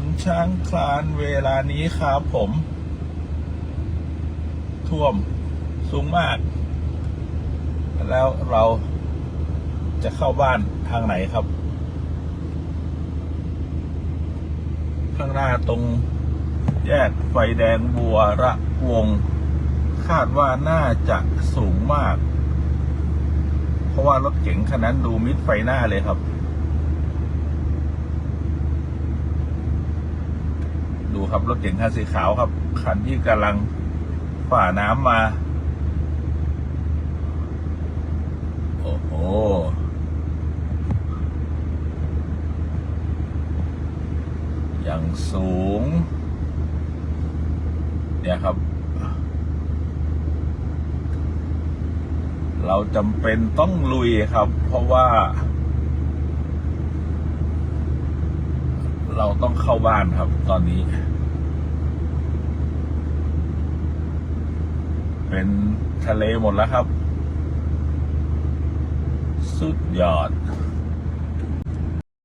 นช้างคลานเวลานี้ครับผม ท่วมสูงมาก แล้วเราจะเข้าบ้านทางไหนครับ ข้างหน้าตรงแยกไฟแดงบัวระวง คาดว่าน่าจะสูงมาก เพราะว่ารถเก๋งคันนั้นดูมิดไฟหน้าเลยครับ ครับรถเก๋งคันสีขาวครับคันที่กำลังฝ่าน้ำมา โอ้โหอย่างสูง เนี่ยครับ เราจำเป็นต้องลุยครับ เพราะว่า เราต้องเข้าบ้านครับตอนนี้ เป็นทะเลหมดแล้วครับ สุดยอด